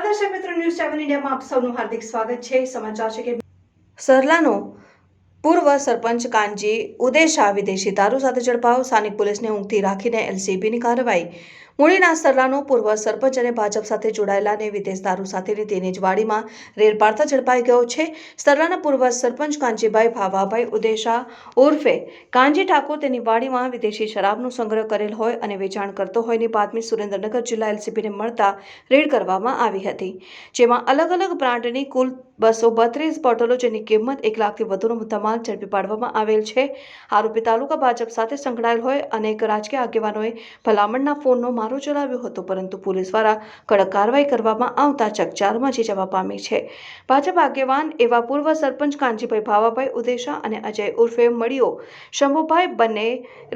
ઇન્ડિયામાં આપ સૌનું હાર્દિક સ્વાગત છે. સમાચાર છે કે સરલાનો પૂર્વ સરપંચ કાનજી ઉદેશા વિદેશી દારૂ સાથે ઝડપાયો સ્થાનિક પોલીસને ઊંઘથી રાખીને એલસીબીની કાર્યવાહી મૂળીના સરલાનો પૂર્વ સરપંચ અને ભાજપ સાથે જોડાયેલા અને વિદેશ દારૂ સાથેની તેની જ વાડીમાં રેડ પાડતા ઝડપાઈ ગયો છે. સરલાના પૂર્વ સરપંચ કાંજીભાઈ ભાવાભાઈ ઉદેશા ઉર્ફે કાંજી ઠાકોર તેની વાડીમાં વિદેશી શરાબનો સંગ્રહ કરેલ હોય અને વેચાણ કરતો હોયની બાતમી સુરેન્દ્રનગર જિલ્લા એલસીબીને મળતા રેડ કરવામાં આવી હતી. જેમાં અલગ અલગ બ્રાન્ડની કુલ બસો બત્રીસ બોટલો જેની કિંમત એક લાખથી વધુનો મુદ્દામાલ ઝડપી પાડવામાં આવેલ છે. આરોપી તાલુકા ભાજપ સાથે સંકળાયેલ હોય અનેક રાજકીય આગેવાનોએ ભલામણના ફોનનો મારો ચલાવ્યો હતો, પરંતુ પોલીસ દ્વારા કડક કાર્યવાહી કરવામાં આવતા ચકચાર મચી જવા પામી છે. ભાજપ આગેવાન એવા પૂર્વ સરપંચ કાંજીભાઈ ભાવાભાઈ ઉદેશા અને અજય ઉર્ફે મળીઓ, શંભુભાઈ બંને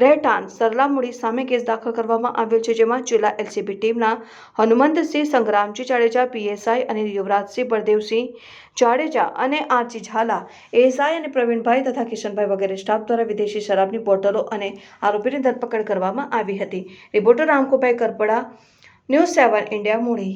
રહેઠાણ સરલામુડી સામે કેસ દાખલ કરવામાં આવ્યો છે, જેમાં જિલ્લા એલસીબી ટીમના હનુમંતસિંહ સંગ્રામજી જાડેજા, પીએસઆઈ અને યુવરાજસિંહ બળદેવસિંહ જાડેજા અને આચી ઝાલા એસઆઈ અને પ્રવીણભાઈ તથા કિશનભાઈ વગેરે સ્ટાફ દ્વારા વિદેશી શરાબની બોટલો અને આરોપીની ધરપકડ કરવામાં આવી હતી. Reporter Ramkobhai Karpada, news seven India, મૂડી.